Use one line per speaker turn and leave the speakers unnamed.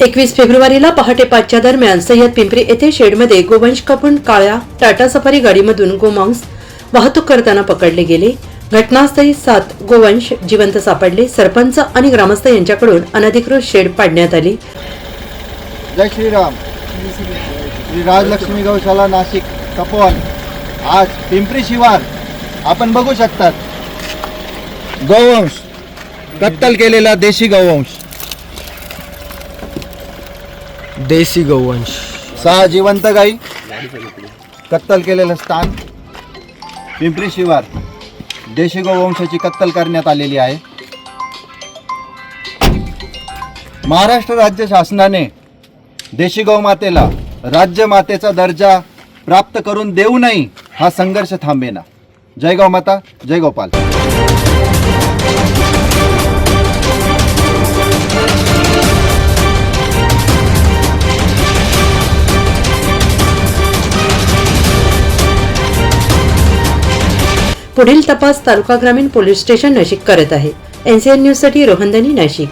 एकवीस फेब्रुवारीला पहाटे पाचच्या दरम्यान सय्यद पिंपरी येथे शेडमध्ये गोवंश कापून काळ्या टाटा सफारी गाडीमधून गोमांस वाहतूक करताना पकडले गेले. घटनास्थळी सात गोवंश जिवंत सापडले. सरपंच आणि ग्रामस्थ यांच्याकडून अनधिकृत शेड पाडण्यात आली.
जय श्रीराम. श्री राजलक्ष्मी गौशाला नाशिक तपोवन. आज पिंपरी शिवार. आपण बघू शकतात. गौवंश. कत्तल केलेला देशी गौवंश.
देसी गोवंश.
सहा जिवंत गाई कत्तल केलेलं स्थान. पिंपरी शिवार. देशी गोवंशाची कत्तल करण्यात आलेली आहे. महाराष्ट्र राज्य शासनाने देशी गौमातेला राज्यमातेचा दर्जा प्राप्त करून देऊ नाही हा संघर्ष थांबेना. जय गौमाता जय गोपाल.
पुढील तपास तालुका ग्रामीण पोलीस स्टेशन नाशिक करत आहे. एनसीएन न्यूजसाठी रोहनदनी नाशिक.